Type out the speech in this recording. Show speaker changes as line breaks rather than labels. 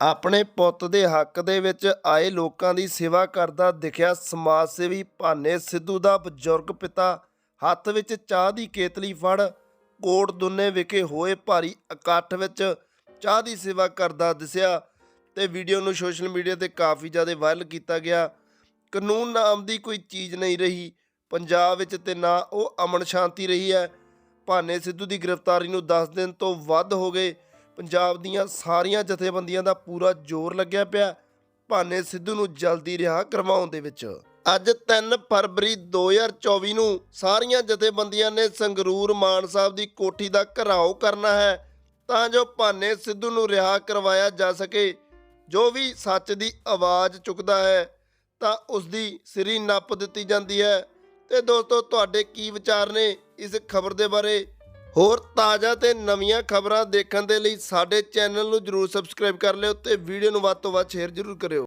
ਆਪਣੇ ਪੁੱਤ ਦੇ ਹੱਕ ਦੇ ਵਿੱਚ ਆਏ ਲੋਕਾਂ ਦੀ ਸੇਵਾ ਕਰਦਾ ਦਿਖਿਆ ਸਮਾਜ ਸੇਵੀ ਭਾਨੇ ਸਿੱਧੂ ਦਾ ਬਜ਼ੁਰਗ ਪਿਤਾ ਹੱਥ ਵਿੱਚ ਚਾਹ ਦੀ ਕੇਤਲੀ ਫੜ ਕੋਟ ਦੁੰਨੇ ਵਿਖੇ ਹੋਏ ਭਾਰੀ ਇਕੱਠ ਵਿੱਚ ਚਾਹ ਦੀ ਸੇਵਾ ਕਰਦਾ ਦਿਸਿਆ ਤੇ ਵੀਡੀਓ ਨੂੰ ਸੋਸ਼ਲ ਮੀਡੀਆ ਤੇ ਕਾਫੀ ਜ਼ਿਆਦਾ ਵਾਇਰਲ ਕੀਤਾ ਗਿਆ। ਕਾਨੂੰਨ ਨਾਮ ਦੀ ਕੋਈ ਚੀਜ਼ ਨਹੀਂ ਰਹੀ। ਪੰਜਾਬ ਵਿੱਚ ਤੇ ਨਾ ਉਹ ਅਮਨ ਸ਼ਾਂਤੀ ਰਹੀ ਹੈ। ਭਾਨੇ ਸਿੱਧੂ ਦੀ ਗ੍ਰਿਫਤਾਰੀ ਨੂੰ 10 ਦਿਨ ਤੋਂ ਵੱਧ ਹੋ ਗਏ। ਪੰਜਾਬ ਦੀਆਂ ਸਾਰੀਆਂ ਜਥੇਬੰਦੀਆਂ ਦਾ ਪੂਰਾ ਜ਼ੋਰ ਲੱਗਿਆ ਪਿਆ। ਭਾਨੇ ਸਿੱਧੂ ਨੂੰ ਜਲਦੀ ਰਿਹਾ ਕਰਵਾਉਣ ਦੇ ਵਿੱਚ। ਅੱਜ 3 ਫਰਵਰੀ 2024 ਨੂੰ ਸਾਰੀਆਂ ਜਥੇਬੰਦੀਆਂ ਨੇ ਸੰਗਰੂਰ ਮਾਨ ਸਾਹਿਬ ਦੀ ਕੋਠੀ ਦਾ ਘਰਾਓ ਕਰਨਾ ਹੈ। ਤਾਂ ਜੋ ਭਾਨੇ ਸਿੱਧੂ ਨੂੰ ਰਿਹਾ ਕਰਵਾਇਆ ਜਾ ਸਕੇ। ਜੋ ਵੀ ਸੱਚ ਦੀ ਆਵਾਜ਼ ਚੁੱਕਦਾ ਹੈ, ਤਾਂ ਉਸ ਦੀ ਸਿਰੀ ਨੱਪ ਦਿੱਤੀ ਜਾਂਦੀ ਹੈ। ਤੇ ਦੋਸਤੋ, ਤੁਹਾਡੇ ਕੀ ਵਿਚਾਰ ਨੇ ਇਸ ਖਬਰ ਦੇ ਬਾਰੇ? ਹੋਰ ਤਾਜ਼ਾ ਤੇ ਨਵੀਆਂ ਖਬਰਾਂ ਦੇਖਣ ਦੇ ਲਈ ਸਾਡੇ ਚੈਨਲ ਨੂੰ ਜਰੂਰ ਸਬਸਕ੍ਰਾਈਬ ਕਰ ਲਿਓ ਤੇ ਵੀਡੀਓ ਨੂੰ ਵੱਧ ਤੋਂ ਵੱਧ ਸ਼ੇਅਰ ਜਰੂਰ ਕਰਿਓ।